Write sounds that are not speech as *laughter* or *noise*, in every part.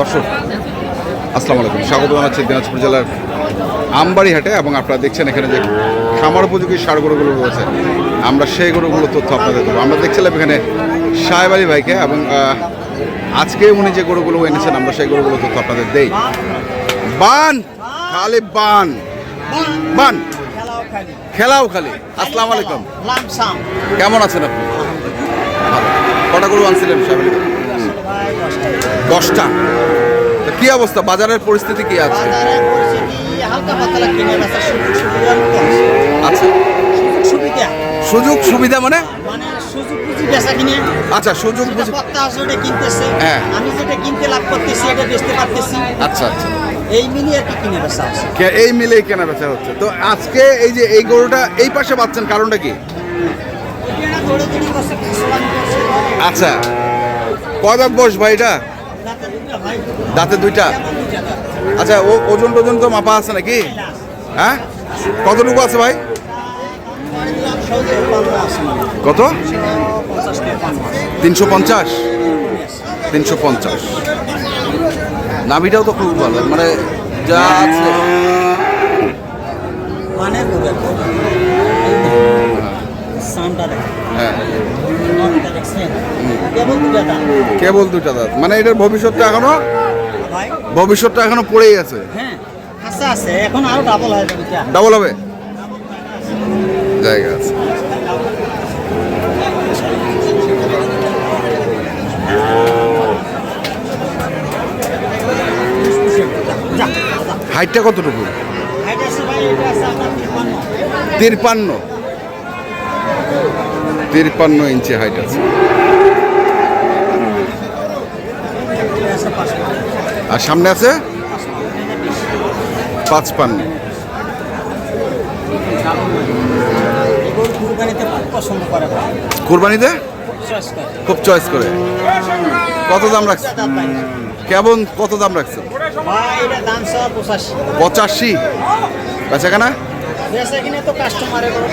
দর্শক, আসসালামু আলাইকুম। স্বাগত জানাচ্ছি দিনাজপুর জেলার আমবাড়ি হাটে এবং আপনারা দেখছেন এখানে যে খামার উপযোগী সার গরুগুলো রয়েছে। আমরা সেই গরুগুলোর তথ্য আপনাদের দেবো। আমরা দেখছিলাম এখানে সাহেব আলী ভাইকে এবং আজকে উনি যে গরুগুলো এনেছেন, আমরা সেই গরুগুলো তথ্য আপনাদের দেই। বান! খালি বান। বান! খেলাও খালি। আসসালামু আলাইকুম। কেমন আছেন আপনি? কটা গরু আনছিলেন সাহেব আলী ভাই? দশটা। কি অবস্থা? বাজারের পরিস্থিতি কি আছে? আচ্ছা। সুযোগ সুবিধা। সুযোগ সুবিধা মানে? মানে আচ্ছা সুযোগ বুঝি কিনতেছে। হ্যাঁ। আমি যেটা কিনতে লাভ করতেছি এটা বেচতে পারতেছি। আচ্ছা আচ্ছা। এই মিলিয়ে কি কিনে বেচা আছে। এই মিলেই কেনা বেচা হচ্ছে। তো আজকে এই যে এই গরুটা এই পাশে পাচ্ছেন কারণটা কি। আচ্ছা। কয় বয়স ভাই এটা? দাঁতে দুইটা? আচ্ছা ও ওজন টোজন তো মাপা আছে নাকি? হ্যাঁ? কতটুকু আছে ভাই। কত। তিনশো পঞ্চাশ। তিনশো পঞ্চাশ। নাভিটাও তো খুব ভালো মানে যা আছে। হ্যাঁ। কেবল দুটা দাঁত। মানে এটার ভবিষ্যৎটা এখনও ভবিষ্যৎটা এখনও পড়েই আছে। হ্যাঁ আছে এখন আরও ডাবল হয়ে যাবে ডাবল হবে? জায়গা আছে। হাইটটা কতটুকু? তিরপান্ন তিরপান্ন ইঞ্চি হাইট আছে এটা আছে পাঁচপান্ন আর সামনে আছে? পাঁচপান্ন কুরবানিতে? খুব চয়েস করে। কত দাম রাখছে? কেমন কত দাম রাখছে? পঁচাশি এটা কেনা পঁচাশি। পঁচাশি? বেচা কেনা কিনে তো কাস্টমারের করে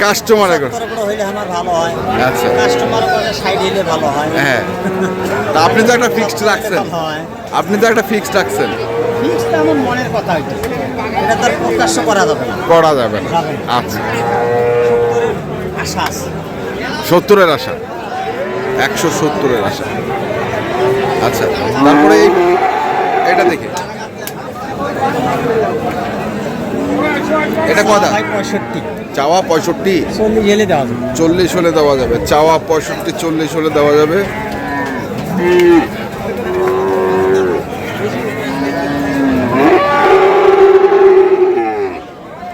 কাস্টমারের করে করে হইলে আমার ভালো হয় আচ্ছা। কাস্টমার করে সাইড হইলে ভালো হয় হ্যাঁ। তা আপনি তো একটা ফিক্সড রাখছেন। *laughs* আপনি তো একটা ফিক্সড রাখছেন। ফিক্সটা আমার মনের কথা হইতো এটা তার প্রকাশ্য করা যাবে না। করা যাবে না। আচ্ছা। আশা আছে। সত্তরের আশা। একশো সত্তরের আশা। আচ্ছা তারপরে এটা দেখি। এটা কদা ভাই পঁয়ষট্টি। চাওয়া পঁয়ষট্টি? চল্লিশ হেলে দেওয়া যাবে। চল্লিশ হলে দেওয়া যাবে। চাওয়া পঁয়ষট্টি চল্লিশ হলে দেওয়া যাবে।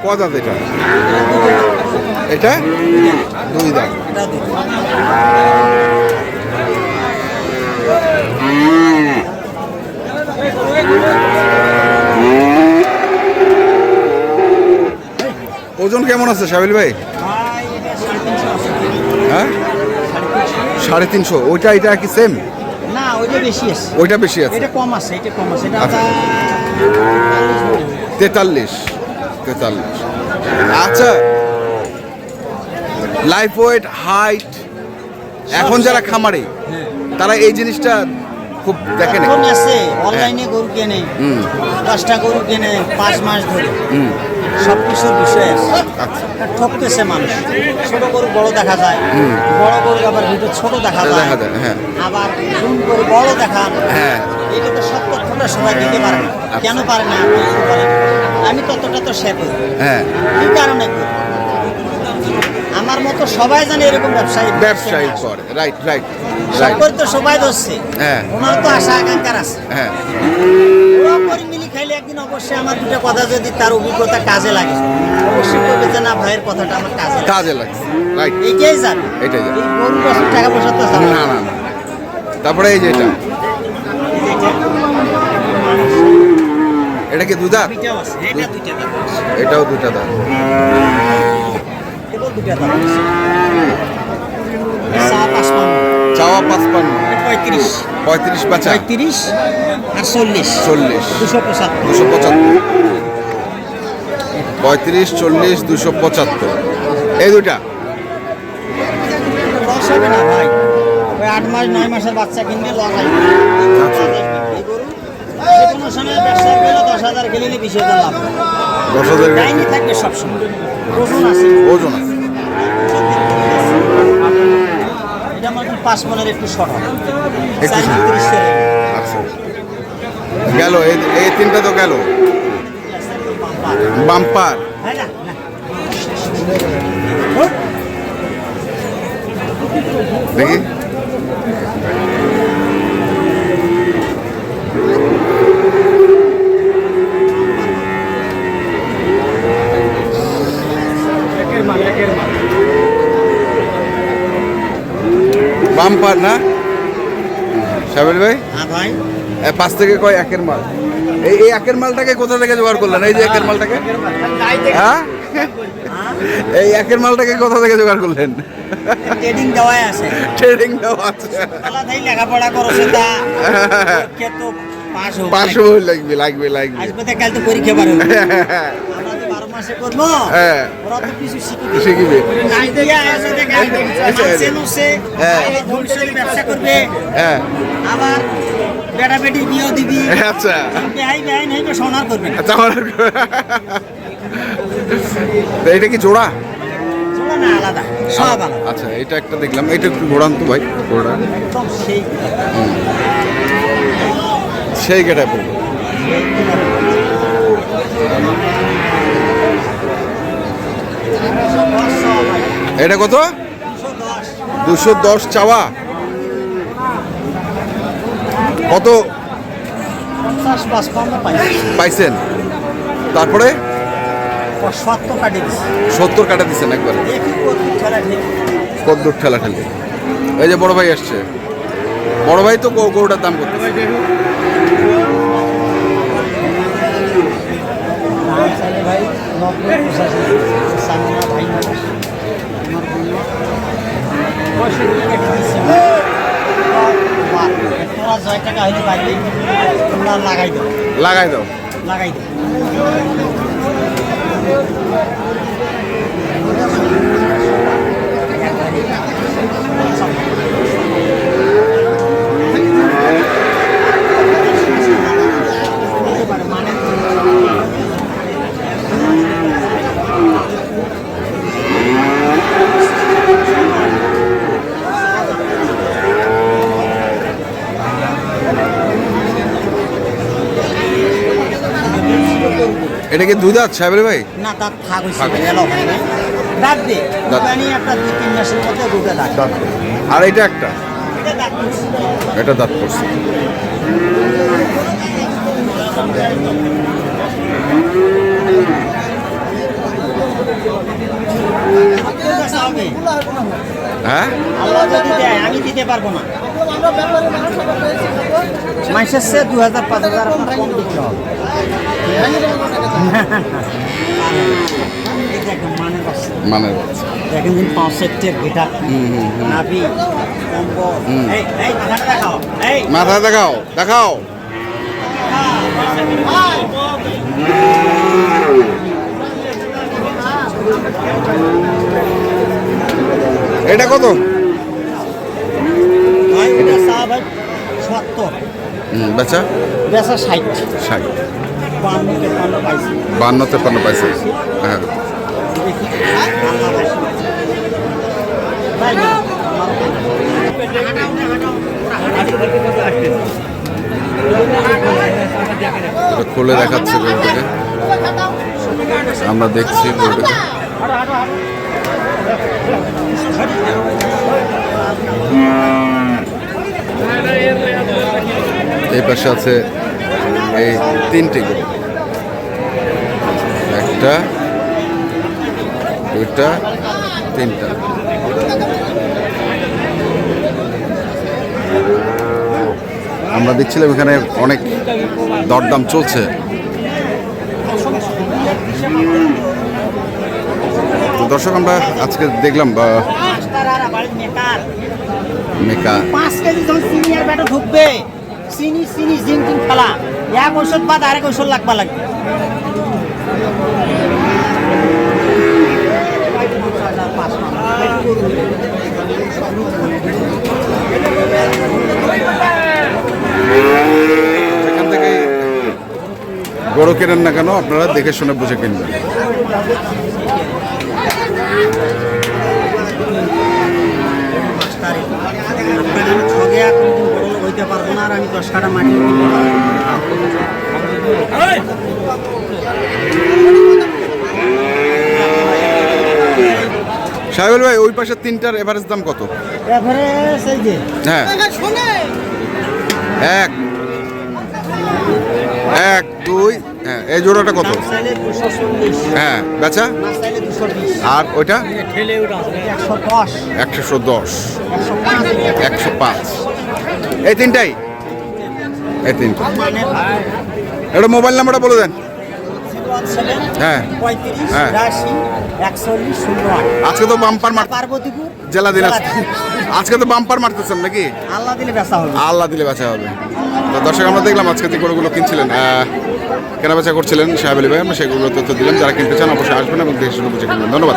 কদা এটা? এটা? দুই দাম এটা দিন ওজন কেমন আছে সাবিল ভাই? হ্যাঁ? সাড়ে তিনশো। ওইটা এটা কি সেম না ওইটা বেশি আছে। ওইটা বেশি আছে? এটা কম আছে এটা কম আছে। এটা আচ্ছা। তেতাল্লিশ। তেতাল্লিশ। আচ্ছা। লাইফ ওয়েট হাইট এখন যারা খামারে হ্যাঁ তারা এই জিনিসটা খুব দেখে এখন আছে অনলাইনে গরু কেনে হুম। দশটা গরু কেনে পাঁচ মাস ধরে। হুম। সব কিছুর বিষয় আছে আচ্ছা। ঠকতেছে মানুষ। ছোট গরু বড় দেখা যায়। বড় গরু আবার ভিতর ছোট দেখা যায়। হ্যাঁ। আবার জুম করে বড় দেখান হ্যাঁ। এটা তো সব তথ্যটা সবাই দিতে পারে না। আচ্ছা। কেন পারে না? আমি ততটা তো শেয়ার করি। হ্যাঁ। কি কারণে আমার মতো সবাই জানে এরকম ব্যবসায়ী ব্যবসায়ী করে। রাইট রাইট সরকার তো সবাই ধরছে। হ্যাঁ। ওনার তো আশা আকাঙ্ক্ষার আছে। হ্যাঁ। খাইলে একদিন অবশ্যই আমার দুটো কথা যদি তার অভিজ্ঞতা কাজে লাগে অবশ্যই করবে যে না ভাইয়ের কথাটা আমার কাজে লাগে। কাজে লাগছে রাইট এটাই জানে। এই গরু বছর টাকা পয়সা তো না না না। তারপরে এই যে এটা এটা কি দুধা এটাও দুটা দাম চাওয়া পাঁচপান্ন। পঁয়ত্রিশ। পঁয়ত্রিশ বাচ্চা পঁয়ত্রিশ আর চল্লিশ। চল্লিশ। দুশো পঁচাত্তর। দুশো পঁচাত্তর। পঁয়ত্রিশ চল্লিশ দুশো পঁচাত্তর। এই দুটা লস হবে না ভাই। ওই আট মাস নয় মাসের বাচ্চা কিনবে লস হবে আচ্ছা। এই গরু হাজার গেলে বিশ হাজার লাভ দশ হাজার থাকবে সবসময়। ওজন আছে। ওজন আছে। আমার পাঁচ মনের একটু শর্ট হবে? আচ্ছা। গেল এই তিনটা তো গেল। বাম্পার। হ্যাঁ না না। বাম্পার না? সাবের ভাই? হ্যাঁ ভাই। পাঁচ থেকে কয় একের মাল? এই এই একের মালটাকে কোথা থেকে জোগাড় করলেন? এই যে একের মালটাকে? হ্যাঁ? এই একের মালটাকে কোথা থেকে জোগাড় করলেন? ট্রেডিং দেওয়াই আছে। ট্রেডিং দেওয়া আছে। লেখাপড়া তো লাগবে। লাগবে লাগবে আসবে কাল তো পরীক্ষা *laughs* মাসে করব। হ্যাঁ। ওরা তো কিছু শিখবে। শিখবে। নাই দিয়া আসে তো কাল নুসে হ্যাঁ। ভবিষ্যতে ব্যবসা করবে। হ্যাঁ। আবার বেটা বেটি বিয়েও দিবি। আচ্ছা। বেহাই বেহাই নাই সোনার করবে আচ্ছা এটা কি জোড়া? না আলাদা। সব আচ্ছা এটা একটা দেখলাম। এটা একটু ঘোরান তো ভাই ঘোড়া। সেই গেটা পড়বে। এটা কত? দুশো দশ চাওয়া। কত? পাইছেন। তারপরে? সত্তর কাটে দিচ্ছেন একবারে। কদ্দুর ঠেলা ঠেলি। এই যে বড় ভাই আসছে। বড় ভাই তো গো- গরুটার দাম করতে ভাই নব্বই পঁচাশি চাই না ভাই আমার বলল পঁয়ষট্টি টাকা দিচ্ছি বাহ, তোরা ছয় টাকা হইলে পাইলে তোমরা লাগাই দাও। লাগাই দাও। লাগাই দাও। এটা কি দুই দাঁত সাহেবের ভাই? না তার থাক হয়েছে হয় না দাঁত। জানি একটা দুই তিন মাসের মধ্যে দুটো দাঁত আর এটা একটা? এটা দাঁত পড়ছে। আপনার হবে। হ্যাঁ? আল্লাহ যদি দেয় আমি দিতে পারব না। মাসের সে দু হাজার পাঁচ হাজার কম দিতে হবে। মানে মানে দেখেন দিন পাঁচ সেটের গেটা। নাভি মাথা দেখাও দেখাও। এটা কত? ভাই এটা চা ভাই সত্তর। বেচা? বেচা ষাট। ষাট। বান্ন তেপান্ন পাইছি? হ্যাঁ। খুলে দেখাচ্ছে গরুটাকে আমরা দেখছি গরুটাকে এই পাশে আছে এই তিনটে গরু একটা দুইটা তিনটা। আমরা দেখছিলাম এখানে অনেক দরদাম চলছে। দর্শক, আমরা আজকে দেখলাম বা মাস্টার আর আবার মেকার মেকা। পাঁচ কেজি যখন চিনি আর ব্যাটা ঢুকবে চিনি চিনি জিন টিন খেলা। এক ঔষধ বাদ আরেক ঔষধ লাগবা লাগবে এখান থেকে গরু কেনেন না কেন আপনারা দেখে শুনে বুঝে কিনবেন মাস্টারে আপনার আমি ছগে কোনদিন বড় লোক হইতে পারব সাহেবুল ভাই ওই পাশে তিনটার এভারেজ দাম কত? এভারেজ এই যে। হ্যাঁ। এক। এক দুই হ্যাঁ এই জোড়াটা কত? হ্যাঁ বেচা? আর ওইটা? একশো দশ। একশো পাঁচ। এই তিনটাই? এই তিনটা। এটা মোবাইল নাম্বারটা বলে দেন। হ্যাঁ। হ্যাঁ। আজকে তো বাম্পার পার্বতীপুর জেলা দিন আজকে তো বাম্পার মারতেছেন নাকি? আল্লাহ দিলে বেচা হবে। আল্লাহ দিলে বেচা হবে তো দর্শক, আমরা দেখলাম আজকে যে গরুগুলো কিনছিলেন কেনা বেচা করছিলেন সাহেব আলী ভাই, আমরা সেগুলো তথ্য দিলাম। যারা কিনতে চান অবশ্যই আসবেন এবং কিনবেন ধন্যবাদ।